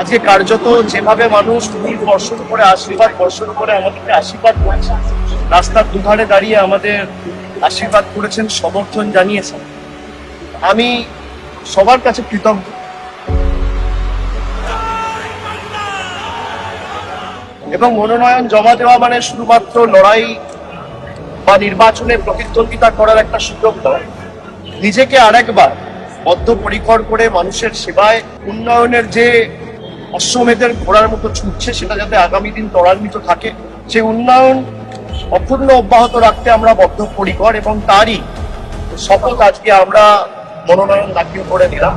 আজকে কার্যত যেভাবে মানুষ ফুল বর্ষণ করে আশীর্বাদ, বর্ষণ করে আমাদেরকে আশীর্বাদ করেছেন, রাস্তার দুধারে দাঁড়িয়ে আমাদের আশীর্বাদ করেছেন, সমর্থন জানিয়েছেন। আমি সবার কাছে কৃতজ্ঞ। এবং মনোনয়ন জমা দেওয়া মানে শুধুমাত্র লড়াই বা নির্বাচনে প্রতিদ্বন্দ্বিতা করার একটা সুযোগ নয়। নিজেকে আরেকবার বদ্ধপরিকর করে মানুষের সেবায়, উন্নয়নের যে অশ্বমেধের ঘোড়ার মতো ছুটছে, সেটা যাতে আগামী দিন ত্বরান্বিত থাকে। সেই উন্নয়ন অক্ষুণ্ণ অব্যাহত রাখতে আমরা বদ্ধপরিকর এবং তারই শপথ আজকে আমরা মনোনয়ন দাখিল করে দিলাম।